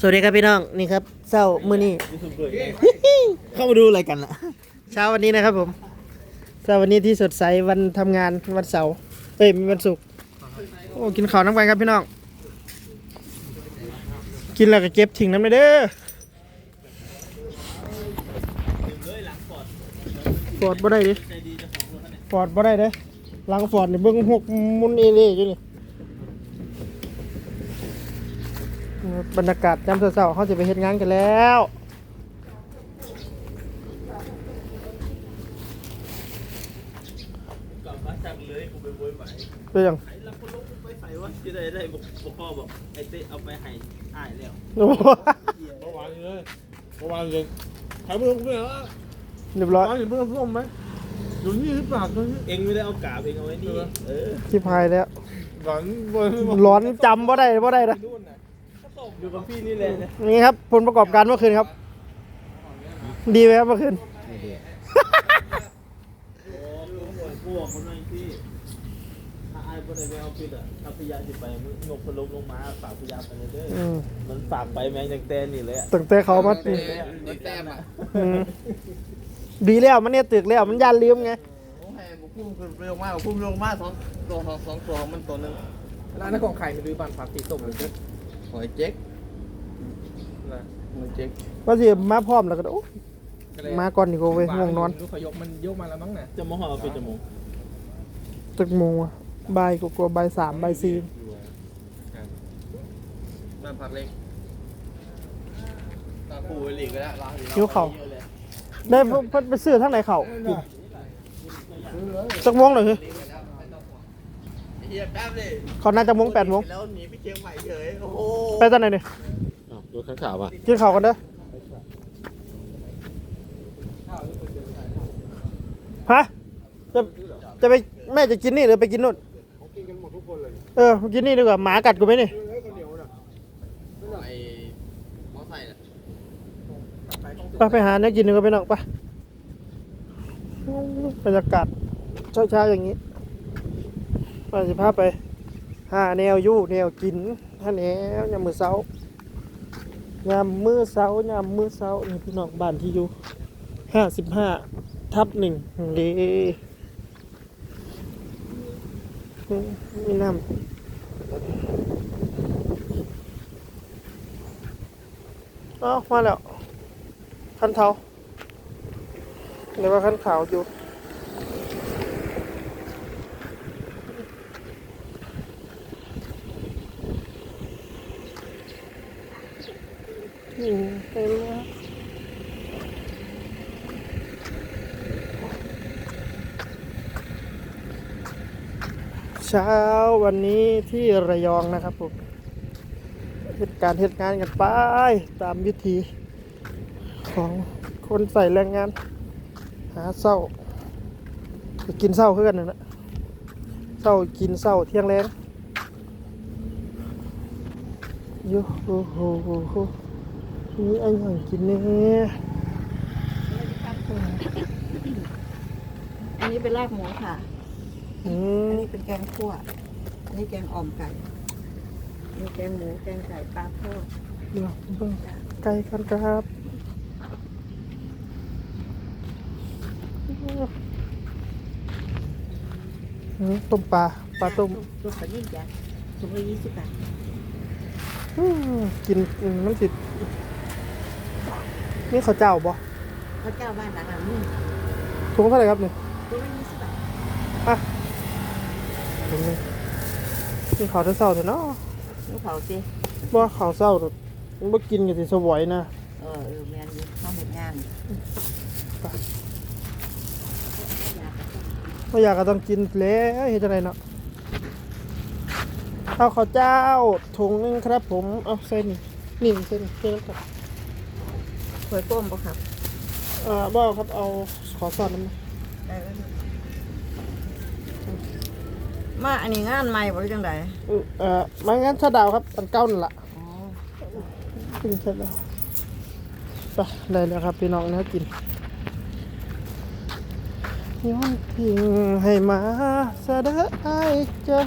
สวัสดีครับพี่น้องนี่ครับเช้ามื้อนี้เข้ามาดูอะไรกันล่ะ เช้าวันนี้นะครับผมเช้าวันนี้ที่สดใสวันทำงานวันเสาร์เอ้ยวันศุกร์โอ้กินข้าวน้ำกันครับพี่น้อง กินแล้วก็เก็บทิ้งน้ำไปเด้อฟอร์ดบ่ได้ดิฟอร์ดบ่ได้เด้หลังฟอร์ดนี่เบิ่งหกมุนเอเล่อยู่นี่ บรรยากาศยามเช้าๆเขาจะไปเฮ็ดงานกันแล้วกลับมาจังเลยกูไปโวยวายเป็นยังไอ้เราคนลงไปใส่วะที่ได้ได้บอกบอกพ่อบอกไอ้เต้เอาไปให้อ้ายแล้วโอ้โหเมื่อวานนี้เลยเมื่อวานเลยขายเพื่อนเพื่อนแล้วเรียบร้อยร้านอยู่เพื่อนเพื่อนไหมอยู่นี่หรือเปล่าตรงนี้เองไม่ได้เอากาบเองเอาไว้นี่เออชิบหายแล้วร้านบนร้อนจำบ่ได้บ่ได้นะนู่นน่ะ อยู่กับพี่นี่แหละนะนี่ครับผลประกอบการเมื่อคืนครับ ดีไหมครับเมื่อคืนโอ้ลูกบอกกูบอกคนนั้นพี่ถ้าอ้ายคนไหนไม่เอาปิดอะถ้าพยาสิไปมึงงบพลงลงมาฝากพยาไปเลยเด้ออืมมันฝากไปแมงยังแตนนี่เลยอะตั้งแต่เขามาแตนแตนอะอืมดีแล้วมันเนี่ยตึกแล้วมันยันลืมไงโอ้ยบุกพุ่งขึ้นไปลงมาบุกพุ่งลงมาสองตัวสองสองตัวมันตัวหนึงร้านนั้นของใครไม่รู้บ้านผักสีส้มเลยหอยเจ๊ก หอยเจ๊กว่าสิมาพร้อมแล้วก็โอ้มาก่อนดีกว่าเว้ยง่วงนอนลูกขยกมันยกมาแล้วมั้งน่ะจะมาห่อเป็นจมูกตึกโมงอะบ่ายกว่าๆบ่ายสามบ่ายสี่บ้านผักเล็กตาปูไปหลีกก็ได้ร้านคิ้วเขาได้เพิ่นไปซื้อทางไหนเขาสักโมงหน่อยคือ เฮียแป๊บเลยเขาน่าจะโมงแปดโมงแล้วหนีไปเชียงใหม่เฉยโอ้โหไปตอนไหนเนี่ย ดูข้างข่าวป่ะกินข้าวกันเด้อฮะจะจะไปแม่จะกินนี่หรือไปกินนู่นกินกันหมดทุกคนเลยเออกินนี่ดีกว่าหมากัดกูไหมนี่เฮ้ยคนเหนียวน่ะไอ้มอไซค์น่ะไปไปหาเนื้อกินดีกว่าไปน้องไปบรรยากาศเช้าๆอย่างนี้ไปสิพาไปหาแนวอยู่แนวกินหาแนวยามมือเช้า ยามมือเช้ายามมือเช้านี่พี่น้องบ้านที่อยู่ห้าสิบห้าทับหนึ่งเดีมีน้ำเอมาแล้ว คันเทาเรียกว่าคันขาวอยู่ อืมเต็มแล้วเช้าวันนี้ที่ระยองนะครับผมเหตุการเหตุงานกันไป ตามวิธีของคนใส่แรงงาน หาเศร้ากินเศร้าเพื่อนนั่นะเศร้ากินเศร้าเที่ยงแรงโยูโอ้โนี่ไอ้หยังกินเนี่ยอันนี้เป็นลาบหมูค่ะ อือันมนี้เป็นแกงคั่ว อันนี้แกงอ่อมไก่อันนี้แกงหมู แกงไก่ปลาทอดเดี๋ยวเบิ่งไก่กันครับอืมต้มปลา ปลาต้มตัวขยิ่งจ้ะถุงละยี่สิบบาทอืมกินอืมน้ำ ติดนี่ข้าวเจ้าบ่ข้าวเจ้าบ้านหลังหลังนี่ถุงเท่าไหร่ครับเนี่ยตัวละยี่สิบบาทอะถุงหนึงนี่ข้าวเศร้าๆเถอะเนาะลูกเผาสิบ่ข้าวเศร้าเถอะมันบ่กินกันสิสวยนะ เออเออแมนอยู่เขาเห็นงานไม่อยากก็ต้องกินแล้วเฮ็ดจังไดเนาะเอาข้าวเจ้าถุงหนึงครับผมเอาเส้นนี่เส้นเส้นครับ ถวยต้มปะครับเอ่อบ่เอาครับ เอาขอสอดน้ำนะได้แล้วนะมาอันนี้งานใหม่บ่หรือจังไดอือเอ่อมางั้นชาดาวครับอันเก้านั่นล่ะอ๋อกินเสร็จแล้วไปได้แล้วครับพี่น้องเนื้อกินย้อนพิงให้มาเสด็จไอเจ้า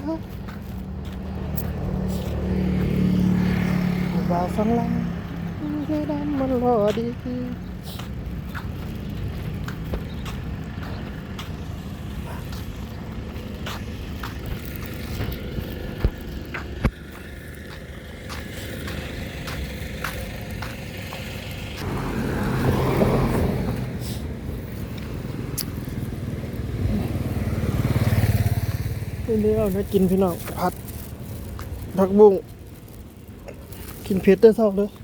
บ่าวฟังลำ แค่ดำมันรอดีเดี๋ยวนะกินพี่น้องผัดผักบุ้งกินเผ็ดได้เท่าเลย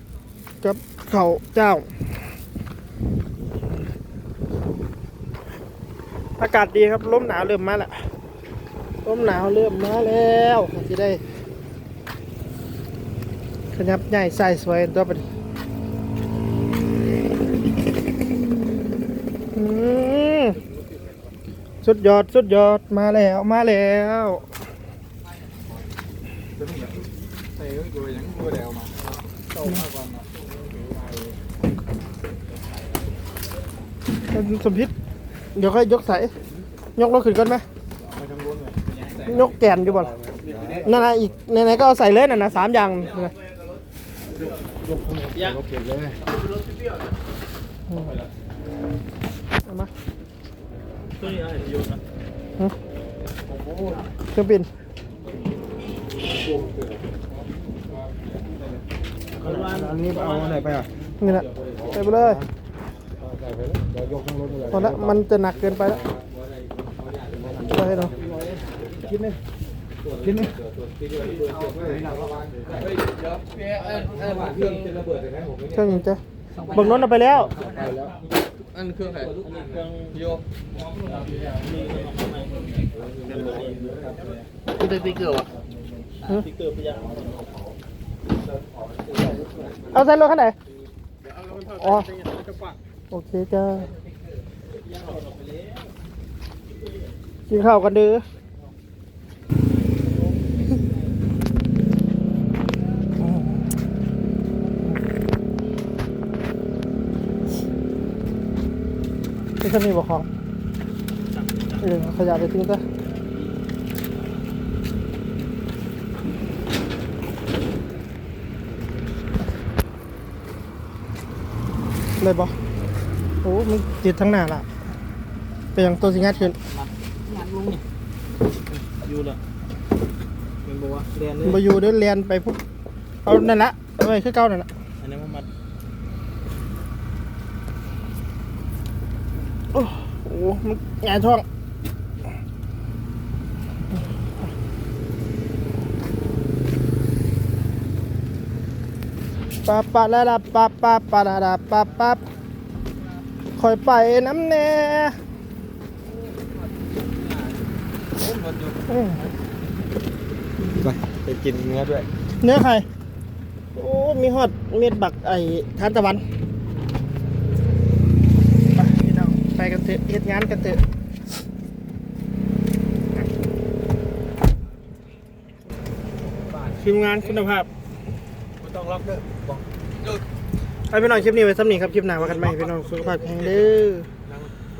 กับเขาเจ้า อากาศดีครับลมหนาวเริ่มมาแล้วลมหนาวเริ่มมาแล้วจะได้ขยับใหญ่ใส่สวยตัวไปอืมสุดยอดสุดยอดมาแล้วมาแล้วใส่ก็กูยังกูเดวมาเต้ามาก่อนมา ท่านสมพิษเดี๋ยวค่อยยกใส่ยกรถขึ้นก่อนไหมไม่ทำรุนเลยยกแกนอยู่บ่อนนั่นนะอีกไหนๆก็เอาใส่เลยน่ะนะสามอย่างนะยังก็เก็บเลยเอามาตัวนี้อะไรโยนนะเครื่องบินเขาว่าอันนี้เอาไหนไปอะนี่แหละใส่ไปเลยใส่ไปแล้วเดี๋ยวยกทั้งรถเลยพอละมันจะหนักเกินไปแล้วใช่เนาะคิดไหมคิดไหมเดี๋ยวพี่เอิ้นเอิ้นเครื่องเครื่องยิงจ้ะเบิ่งรถเอาไปแล้วไปแล้วอันเครื่องไหนเครื่องโยนี่ก็มาข้างในเป็นตัวนี้คือได้ติ๊กเกอร์วะสติ๊กเกอร์พยาเอาใส่รถคันไหนอ๋อ โอเคจ้ากินข้าวกันเด้อนี่จะมีบอกของเออขยะไปทิ้งซะเลยบอก อ้มันติดทั้งหน้าละเป็นอย่างตัวสิงัดขึ้นงานลุงนี่อยู่ละเป็นบัวเรียนเลยมาอยู่เดินเรียนไปปุ๊บเอานั่นละเอาไว้คือเก่านั่นละอันนี้มันมัดโอ้โหมันงานช่องปะปะละละปะปะปะละละปะปะ คอยไปน้ำแน่อืมไปไปกินเนื้อด้วย เนื้อใคร โอ้ มีฮอดเม็ดบักไอ้ทานตะวันไปพี่น้องไปกันเถอะเฮ็ดงานกันเถอะทีมงานคุณภาพไม่ต้องล็อกเด้อบอก ไอพี่น้องคลิปนี้ไว้ซ้ำนี้ครับคลิปหน้าว่ากันไหมพี่น้องสุขภาพแข็งเด้อ